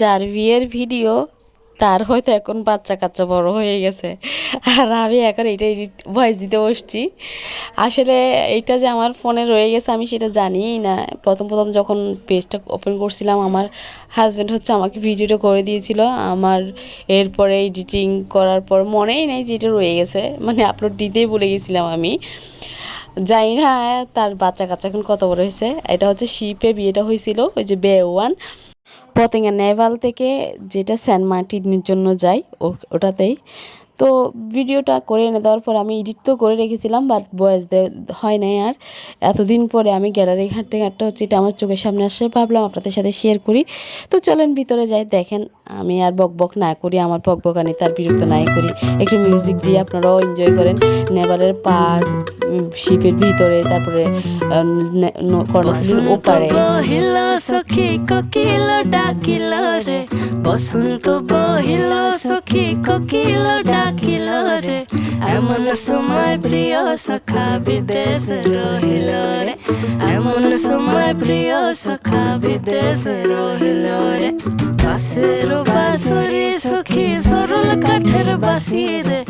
যার বিয়ের ভিডিও, তার হয়তো এখন বাচ্চা কাচ্চা বড় হয়ে গেছে। আর আমি এখন এটা এডিট ভয়েস দিতে বসছি। আসলে এইটা যে আমার ফোনে রয়ে গেছে, আমি সেটা জানিই না। প্রথম প্রথম যখন পেজটা ওপেন করছিলাম, আমার হাজব্যান্ড হচ্ছে আমাকে ভিডিওটা করে দিয়েছিল। আমার এরপরে এডিটিং করার পর মনেই নেই যে এটা রয়ে গেছে। মানে আপলোড দিতেই বলে গেছিলাম আমি। জানি না, তার বাচ্চা কাচ্চা এখন কত বড় হয়েছে? এটা হচ্ছে শিপে বিয়েটা হয়েছিল, ওই যে বে ওয়ান পতেঙ্গা নেভাল থেকে যেটা সেন্ট মার্টিনের জন্য যাই, ও- ওটাতেই। তো ভিডিওটা করে এনে দেওয়ার পর আমি এডিট তো করে রেখেছিলাম বাট বয়স হয় নাই আর। এতদিন পরে আমি গ্যালারি ঘাটতে ঘাটতে হচ্ছে এটা আমার চোখের সামনে আসে ভাবলাম আপনাদের সাথে শেয়ার করি। তো চলেন ভিতরে যাই, দেখেন আমি আর বক বক না করি, আমার বক বকানি তার বিরক্ত নাই করি। একটু মিউজিক দিয়ে আপনারাও এনজয় করেন। নেভালের পার শিপের ভিতরে তারপরে কর্ণফুলীর ওপারে। বহিল সখী কোকিল ডাকিল রে। বসন্ত বহিল সখী কোকিল ডাকিল রে। এমন সময় প্রিয় সখা বিদেশ রহিল রে। এমন সময় প্রিয় সখা বিদেশ রহিল রে। বাসের বাসুরি সখী সরল কাঠের বাসি রে।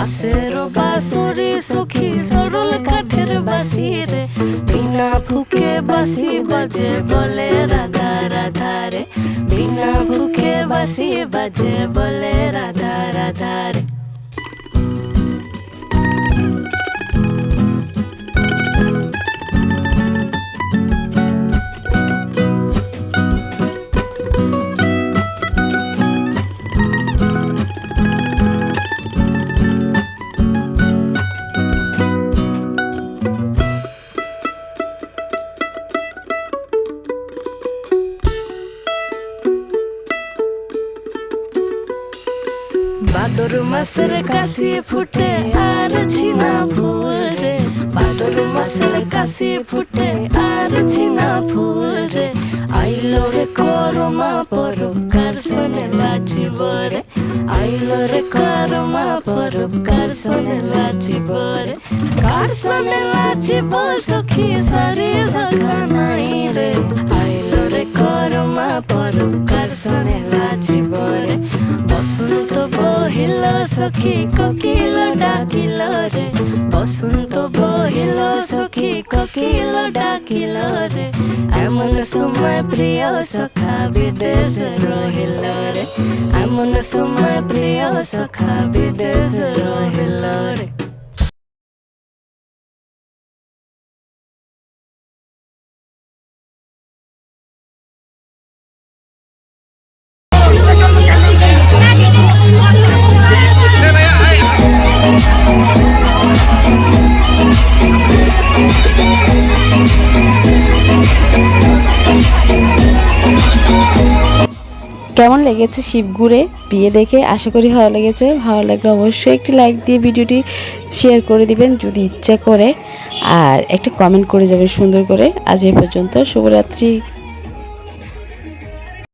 বাসের বাসুরি সুখী সরল কাঠের বাসি রে বিনা ফুকে বাসি বাজে বলে রাধা রাধা রে। বিনা ফুকে বাসি বাজে বলে রাধা রাধা রে। বাদর মাসের কাশি ফুটে, আর ঝিনা ফুল রে। বাদর মাসের কাশি ফুটে, আর ঝিনা ফুল রে। আইলো রে করমা পরকার শোনে লাচিব রে। আইলো রে করমা পরকার শোনে লাচিব রে। কার শোনে লাচিব সখী সারি সখা নাই রে। আইলো রে করমা পরকার শোনে সখী ককিল ডাকিল রে। বসন্ত বহিল সখী ককিল ডাকিল রে। এমন সময় প্রিয় সখা বিদেশ রহিল রে। এমন সময় প্রিয় সখা বিদেশ রহিল রে। কেমন লেগেছে শিবগুড়ে বিয়ে দেখে? আশা করি ভালো লেগেছে। ভালো লাগলে অবশ্যই একটি লাইক দিয়ে ভিডিওটি শেয়ার করে দিবেন যদি ইচ্ছা করে। আর একটা কমেন্ট করে যাবেন সুন্দর করে। আজ এ পর্যন্ত। শুভরাত্রি।